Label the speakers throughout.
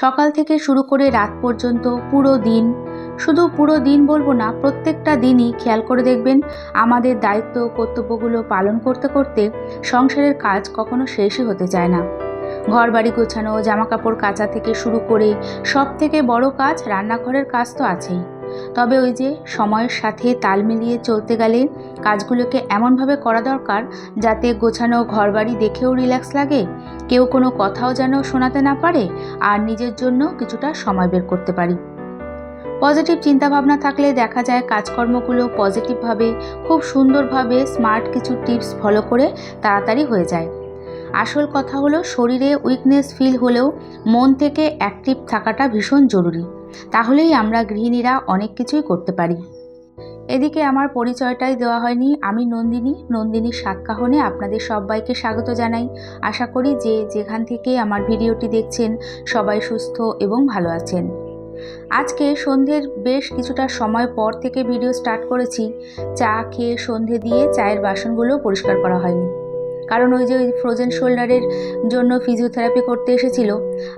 Speaker 1: সকাল থেকে শুরু করে রাত পর্যন্ত পুরো দিন, শুধু পুরো দিন বলব না, প্রত্যেকটা দিনই খেয়াল করে দেখবেন আমাদের দায়িত্ব কর্তব্যগুলো পালন করতে করতে সংসারের কাজ কখনো শেষই হতে চায় না। ঘর বাড়ি গোছানো, জামাকাপড় কাচা থেকে শুরু করে সব থেকে বড় কাজ রান্নাঘরের কাজ তো আছেই। তবে ওই যে সময়ের সাথে তাল মিলিয়ে চলতে গেলে কাজগুলোকে এমনভাবে করা দরকার যাতে গোছানো ঘরবাড়ি দেখেও রিল্যাক্স লাগে, কেউ কোনো কথাও যেন শোনাতে না পারে আর নিজের জন্য কিছুটা সময় বের করতে পারি। পজিটিভ চিন্তাভাবনা থাকলে দেখা যায় কাজকর্মগুলো পজিটিভভাবে, খুব সুন্দরভাবে স্মার্ট কিছু টিপস ফলো করে তাড়াতাড়ি হয়ে যায়। আসল কথা হলো শরীরে উইকনেস ফিল হলেও মন থেকে অ্যাক্টিভ থাকাটা ভীষণ জরুরি। তাহলেই আমরা গৃহিণীরা অনেক কিছুই করতে পারি। এদিকে আমার পরিচয়টাই দেওয়া হয়নি। আমি নন্দিনী। নন্দিনীর সাতকাহনে আপনাদের সবাইকে স্বাগত জানাই। আশা করি যে যেখান থেকে আমার ভিডিওটি দেখছেন, সবাই সুস্থ এবং ভালো আছেন। আজকে সন্ধ্যের বেশ কিছুটা সময় পর থেকে ভিডিও স্টার্ট করেছি। চা খেয়ে সন্ধে দিয়ে চায়ের বাসনগুলো পরিষ্কার করা হয়নি। কারণ ওই যে ওই ফ্রোজেন শোল্ডারের জন্য ফিজিওথেরাপি করতে এসেছিল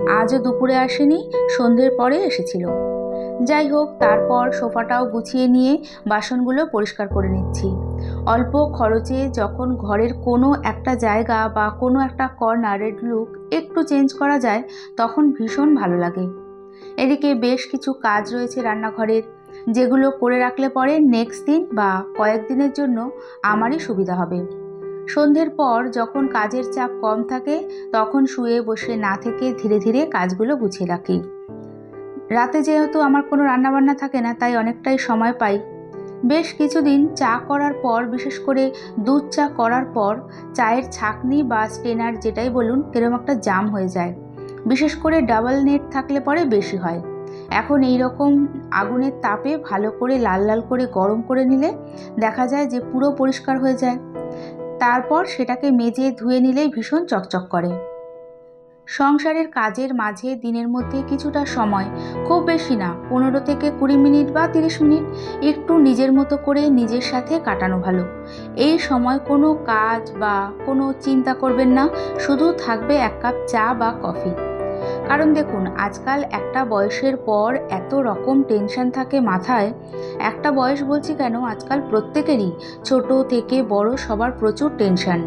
Speaker 1: আজও দুপুরে আসেনি সন্ধ্যের পরে এসেছিল। যাই হোক তারপর সোফাটাও গুছিয়ে নিয়ে বাসনগুলো পরিষ্কার করে নিচ্ছি। অল্প খরচে যখন ঘরের কোনো একটা জায়গা বা কোনো একটা কর্নারের লুক একটু চেঞ্জ করা যায় তখন ভীষণ ভালো লাগে। এদিকে বেশ কিছু কাজ রয়েছে রান্নাঘরের যেগুলো করে রাখলে পরে নেক্সট দিন বা কয়েকদিনের জন্য আমারই সুবিধা হবে। সন্ধ্যের পর যখন কাজের চাপ কম থাকে, তখন শুয়ে বসে না থেকে ধীরে ধীরে কাজগুলো গুছিয়ে রাখি। রাতে যেহেতু আমার কোনো রান্নাবান্না থাকে না, তাই অনেকটাই সময় পাই। বেশ কিছুদিন চা করার পর, বিশেষ করে দুধ চা করার পর, চায়ের ছাকনি বা স্টেনার যেটাই বলুন এরকম একটা জাম হয়ে যায়। বিশেষ করে ডাবল নেট থাকলে পরে বেশি হয়। এখন এই রকম আগুনের তাপে ভালো করে লাল লাল করে গরম করে নিলে দেখা যায় যে পুরো পরিষ্কার হয়ে যায়। তারপর সেটাকে মেজে ধুয়ে নিলেই ভীষণ চকচক করে। সংসারের কাজের মাঝে দিনের মধ্যে কিছুটা সময়, খুব বেশি না, পনেরো থেকে কুড়ি মিনিট বা তিরিশ মিনিট একটু নিজের মতো করে নিজের সাথে কাটানো ভালো। এই সময় কোনো কাজ বা কোনো চিন্তা করবেন না, শুধু থাকবে এক কাপ চা বা কফি। কারণ দেখুন, আজকাল একটা বয়সের পর এত রকম টেনশন থাকে মাথায়। একটা বয়স বলছি কেন? আজকাল প্রত্যেকেরই, ছোট থেকে বড় সবার প্রচুর টেনশন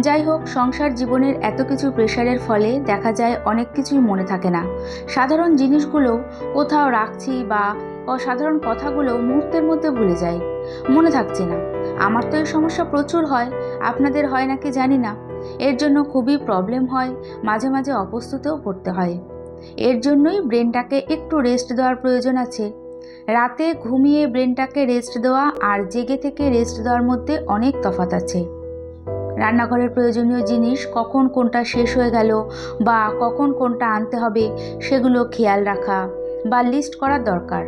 Speaker 1: যাই হোক, সংসার জীবনের এত কিছু প্রেশারের ফলে দেখা যায় অনেক কিছুই মনে থাকে না। সাধারণ জিনিসগুলো কোথাও রাখছি বা অসাধারণ কথাগুলো মুহূর্তের মধ্যে ভুলে যাই। মনে থাকছে না। আমার তো এই সমস্যা প্রচুর হয়। আপনাদের হয় নাকি জানি না। এর জন্য খুবই প্রবলেম হয়, মাঝে মাঝে অপ্রস্তুতেও পড়তে হয়। এর জন্যই ব্রেনটাকে একটু রেস্ট দেওয়ার প্রয়োজন আছে। রাতে ঘুমিয়ে ব্রেনটাকে রেস্ট দেওয়া আর জেগে থেকে রেস্ট দেওয়ার মধ্যে অনেক তফাৎ আছে। রান্নাঘরের প্রয়োজনীয় জিনিস কখন কোনটা শেষ হয়ে গেল বা কখন কোনটা আনতে হবে সেগুলো খেয়াল রাখা বা লিস্ট করার দরকার।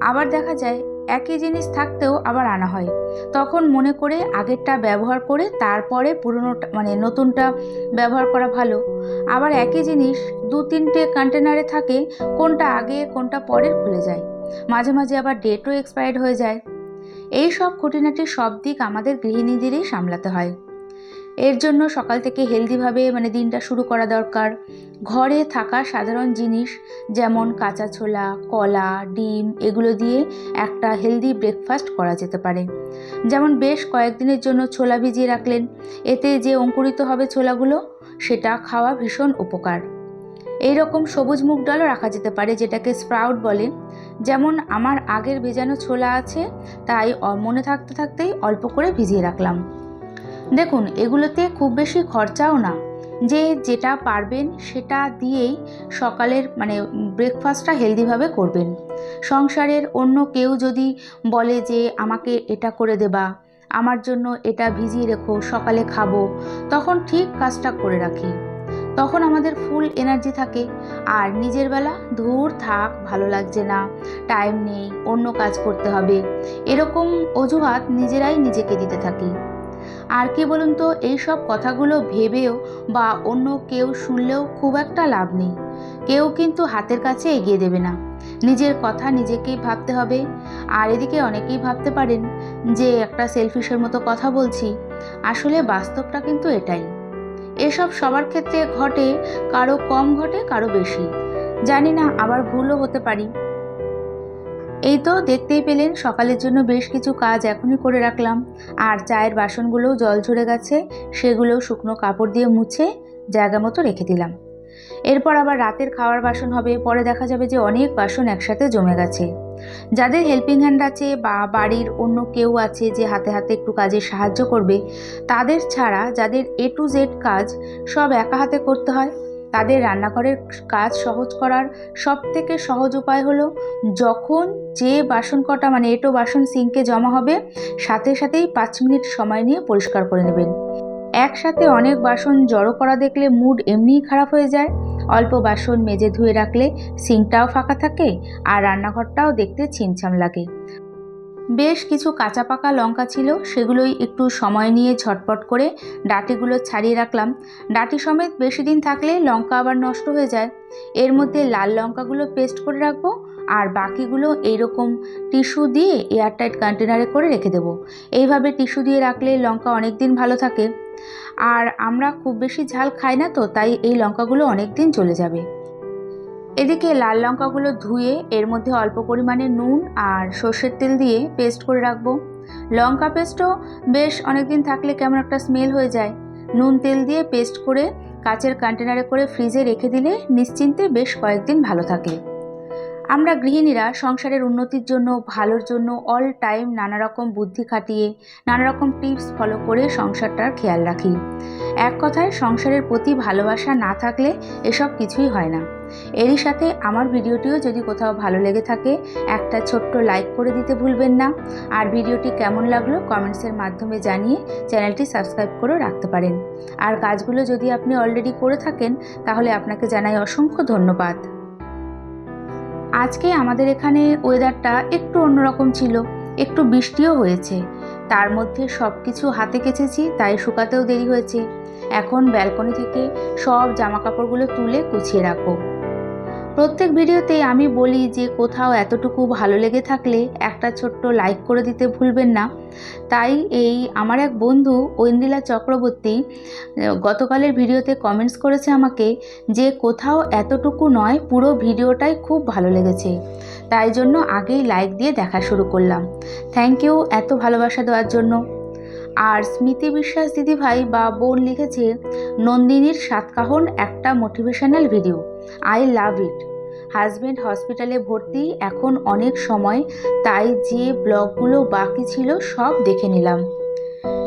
Speaker 1: আবার দেখা যায় একই জিনিস থাকতেও আবার আনা হয়। তখন মনে করে আগেরটা ব্যবহার করে তারপরে পুরনোটা মানে নতুনটা ব্যবহার করা ভালো। আবার একই জিনিস দু তিনটে কন্টেনারে থাকে, কোনটা আগে, কোনটা পরে ভুলে যায়। মাঝে মাঝে আবার ডেটও এক্সপায়ার্ড হয়ে যায়। এই সব খুঁটিনাটি সব দিক আমাদের গৃহিণীদেরই সামলাতে হয়। এর জন্য সকাল থেকে হেলদিভাবে মানে দিনটা শুরু করা দরকার। ঘরে থাকা সাধারণ জিনিস যেমন কাঁচা ছোলা, কলা, ডিম, এগুলো দিয়ে একটা হেলদি ব্রেকফাস্ট করা যেতে পারে। যেমন বেশ কয়েকদিনের জন্য ছোলা ভিজিয়ে রাখলেন। এতে যে অঙ্কুরিত হবে ছোলাগুলো, সেটা খাওয়া ভীষণ উপকার। এই রকম সবুজ মুগ ডালও রাখা যেতে পারে, যেটাকে স্প্রাউট বলে। যেমন আমার আগের ভেজানো ছোলা আছে, তাই মনে থাকতে থাকতেই অল্প করে ভিজিয়ে রাখলাম। দেখুন, এগুলোতে খুব বেশি খরচাও না। যে যেটা পারবেন সেটা দিয়েই সকালের মানে ব্রেকফাস্টটা হেলদিভাবে করবেন। সংসারের অন্য কেউ যদি বলে যে, আমাকে এটা করে দেবা আমার জন্য এটা ভিজিয়ে রেখো, সকালে খাব, তখন ঠিক কাজটা করে রাখি। তখন আমাদের ফুল এনার্জি থাকে। আর নিজের বেলা ধূর থাক, ভালো লাগছে না টাইম নেই, অন্য কাজ করতে হবে। এরকম অজুহাত নিজেরাই নিজেকে দিতে থাকি। আর কি বলুন তো, এই সব কথাগুলো ভেবেও বা অন্য কেউ শুনলেও খুব একটা লাভ নেই। কেউ কিন্তু হাতের কাছে এগিয়ে দেবে না। নিজের কথা নিজেকেই ভাবতে হবে। আর এদিকে অনেকেই ভাবতে পারেন যে একটা সেলফিশের মতো কথা বলছি। আসলে বাস্তবটা কিন্তু এটাই। এসব সবার ক্ষেত্রে ঘটে, কারও কম ঘটে, কারও বেশি। জানি না, আবার ভুলও হতে পারি। এই তো দেখতেই পেলেন সকালের জন্য বেশ কিছু কাজ এখনই করে রাখলাম। আর চায়ের বাসনগুলোও জল ঝরে গেছে, সেগুলোও শুকনো কাপড় দিয়ে মুছে জায়গা মতো রেখে দিলাম। এরপর আবার রাতের খাওয়ার বাসন হবে, পরে দেখা যাবে যে অনেক বাসন একসাথে জমে গেছে। যাদের হেল্পিং হ্যান্ড আছে বা বাড়ির অন্য কেউ আছে যে হাতে হাতে একটু কাজে সাহায্য করবে, তাদের ছাড়া যাদের এ টু জেড কাজ সব একা হাতে করতে হয় তাদের রান্নাঘরের কাজ সহজ করার সব থেকে সহজ উপায় হলো, যখন যে বাসন কটা মানে এটো বাসন সিঙ্কে জমা হবে, সাথে সাথেই পাঁচ মিনিট সময় নিয়ে পরিষ্কার করে নেবেন। একসাথে অনেক বাসন জড়ো করা দেখলে মুড এমনিই খারাপ হয়ে যায়। অল্প বাসন মেজে ধুয়ে রাখলে সিঙ্কটাও ফাঁকা থাকে আর রান্নাঘরটাও দেখতে ছিমছাম লাগে। বেশ কিছু কাঁচা পাকা লঙ্কা ছিল, সেগুলোই একটু সময় নিয়ে ঝটপট করে ডাঁটিগুলো ছাড়িয়ে রাখলাম। ডাঁটি সমেত বেশি দিন থাকলে লঙ্কা আবার নষ্ট হয়ে যায়। এর মধ্যে লাল লঙ্কাগুলো পেস্ট করে রাখব, আর বাকিগুলো এইরকম টিস্যু দিয়ে এয়ারটাইট কন্টেনারে করে রেখে দেবো। এইভাবে টিস্যু দিয়ে রাখলে লঙ্কা অনেক দিন ভালো থাকে। আর আমরা খুব বেশি ঝাল খাই না তো, তাই এই লঙ্কাগুলো অনেক দিন চলে যাবে। এদিকে লাল লঙ্কাগুলো ধুয়ে এর মধ্যে অল্প পরিমাণে নুন আর সর্ষের তেল দিয়ে পেস্ট করে রাখব। লঙ্কা পেস্টও বেশ অনেক দিন থাকলে কেমন একটা স্মেল হয়ে যায়। নুন তেল দিয়ে পেস্ট করে কাচের কন্টেনারে করে ফ্রিজে রেখে দিলে নিশ্চিন্তে বেশ কয়েকদিন ভালো থাকে। আমরা গৃহিণীরা সংসারের উন্নতির জন্য, ভালোর জন্য অল টাইম নানা রকম বুদ্ধি খাটিয়ে, নানা রকম টিপস ফলো করে সংসারটার খেয়াল রাখি। এক কথায় সংসারের প্রতি ভালোবাসা না থাকলে এসব কিছুই হয় না। এরই সাথে আমার ভিডিওটিও যদি কোথাও ভালো লেগে থাকে, একটা ছোট্ট লাইক করে দিতে ভুলবেন না। আর ভিডিওটি কেমন লাগল কমেন্টসের মাধ্যমে জানিয়ে চ্যানেলটি সাবস্ক্রাইব করে রাখতে পারেন। আর কাজগুলো যদি আপনি অলরেডি করে থাকেন, তাহলে আপনাকে জানাই অসংখ্য ধন্যবাদ। আজকে আমাদের এখানে ওয়েদারটা একটু অন্যরকম ছিল, একটু বৃষ্টিও হয়েছে। তার মধ্যে সব কিছু হাতে কেচেছি, তাই শুকাতেও দেরি হয়েছে। এখন ব্যালকনি থেকে সব জামা কাপড়গুলো তুলে গুছিয়ে রাখো প্রত্যেক ভিডিওতে আমি বলি যে কোথাও এতটুকু ভালো লেগে থাকলে একটা ছোট্ট লাইক করে দিতে ভুলবেন না। তাই এই আমার এক বন্ধু ঐন্দিলা চক্রবর্তী গতকালের ভিডিওতে কমেন্টস করেছে আমাকে যে কোথাও এতটুকু নয়, পুরো ভিডিওটাই খুব ভালো লেগেছে। তাই জন্য আগেই লাইক দিয়ে দেখা শুরু করলাম। থ্যাংক ইউ এত ভালোবাসা দেওয়ার জন্য। আর স্মৃতি বিশ্বাস দিদি ভাই বা বোন লিখেছে, নন্দিনীর সাতকাহন একটা motivational video I love it husband হসপিটালে ভর্তি, এখন অনেক সময়, তাই যে ব্লগগুলো বাকি ছিল সব দেখে নিলাম।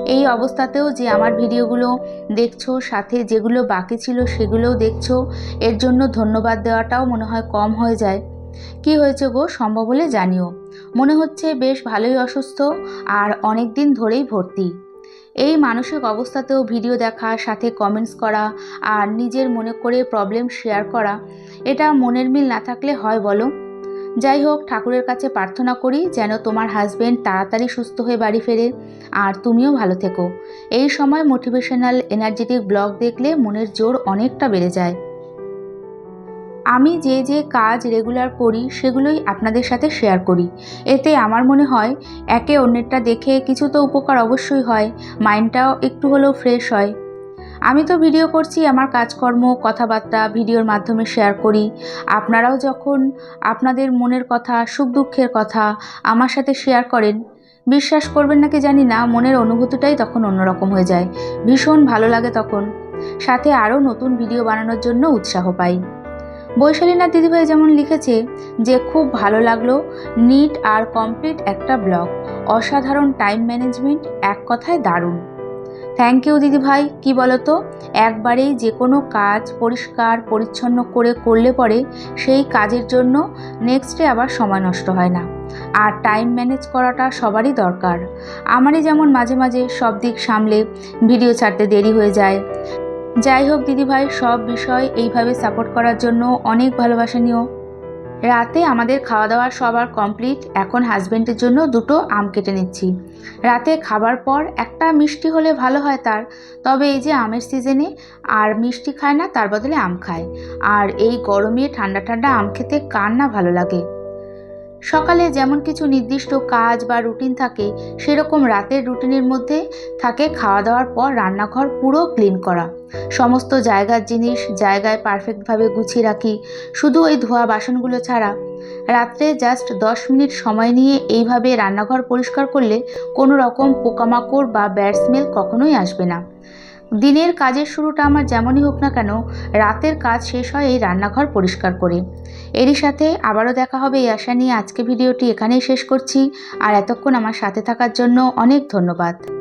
Speaker 1: এই অবস্থাতেও যে আমার ভিডিওগুলো দেখছ, সাথে যেগুলো বাকি ছিল সেগুলোও দেখছ, এর জন্য ধন্যবাদ দেওয়াটাও মনে হয় কম হয়ে যায়। কি হয়েছে গো, সম্ভব হলে জানিও। মনে হচ্ছে বেশ ভালোই অসুস্থ, আর অনেক দিন ধরেই ভর্তি। এই মানসিক অবস্থাতেও ভিডিও দেখা, সাথে কমেন্টস করা আর নিজের মনে করে প্রবলেম শেয়ার করা, এটা মনের মিল না থাকলে হয় বলো? যাই হোক, ঠাকুরের কাছে প্রার্থনা করি যেন তোমার হাজব্যান্ড তাড়াতাড়ি সুস্থ হয়ে বাড়ি ফেরে। আর তুমিও ভালো থেকো। এই সময় মোটিভেশনাল এনার্জেটিক ব্লগ দেখলে মনের জোর অনেকটা বেড়ে যায়। আমি যে যে কাজ রেগুলার করি, সেগুলোই আপনাদের সাথে শেয়ার করি। এতে আমার মনে হয়, একে অন্যেরটা দেখে কিছু তো উপকার অবশ্যই হয় মাইন্ডটাও একটু হলেও ফ্রেশ হয়। আমি তো ভিডিও করছি, আমার কাজকর্ম, কথাবার্তা ভিডিওর মাধ্যমে শেয়ার করি। আপনারাও যখন আপনাদের মনের কথা, সুখ দুঃখের কথা আমার সাথে শেয়ার করেন, বিশ্বাস করবেন নাকি জানি না, মনের অনুভূতিটাই তখন অন্যরকম হয়ে যায়। ভীষণ ভালো লাগে তখন। সাথে আরও নতুন ভিডিও বানানোর জন্য উৎসাহ পাই। বৈশালীনাথ দিদিভাই যেমন লিখেছে যে, খুব ভালো লাগল, নিট আর কমপ্লিট একটা ব্লগ। অসাধারণ টাইম ম্যানেজমেন্ট, এক কথায় দারুণ। থ্যাংক ইউ দিদিভাই। কি বলতো, একবারেই যে কোনো কাজ পরিষ্কার, পরিচ্ছন্ন করে করলে পরে সেই কাজের জন্য নেক্সট আবার সময় নষ্ট হয় না। আর টাইম ম্যানেজ করাটা সবারই দরকার। আমারই যেমন মাঝে মাঝে সব দিক সামলে ভিডিও ছাড়তে দেরি হয়ে যায়। যাই হোক দিদিভাই, সব বিষয় এইভাবে সাপোর্ট করার জন্য অনেক ভালোবাসা নিও। রাতে আমাদের খাওয়া দাওয়া সবার কমপ্লিট এখন হাজব্যান্ডের জন্য দুটো আম কেটে নিচ্ছি। রাতে খাবার পর একটা মিষ্টি হলে ভালো হয় তার, তবে এই যে আমের সিজনে আর মিষ্টি খায় না, তার বদলে আম খায়। আর এই গরমে ঠান্ডা ঠান্ডা আম খেতে কার না ভালো লাগে? সকালে যেমন কিছু নির্দিষ্ট কাজ বা রুটিন থাকে, সেরকম রাতের রুটিনের মধ্যে থাকে খাওয়া দাওয়ার পর রান্নাঘর পুরো ক্লিন করা। সমস্ত জায়গার জিনিস জায়গায় পারফেক্টভাবে গুছিয়ে রাখি, শুধু ওই ধোয়া বাসনগুলো ছাড়া। রাত্রে জাস্ট দশ মিনিট সময় নিয়ে এইভাবে রান্নাঘর পরিষ্কার করলে কোনো রকম পোকামাকড় বা ব্যাড স্মেল কখনোই আসবে না। দিনের কাজের শুরুটা আমার যেমনই হোক না কেন, রাতের কাজ শেষ হয় এই রান্নাঘর পরিষ্কার করে। এরই সাথে আবারও দেখা হবে এই আশা নিয়ে আজকে ভিডিওটি এখানেই শেষ করছি। আর এতক্ষণ আমার সাথে থাকার জন্য অনেক ধন্যবাদ।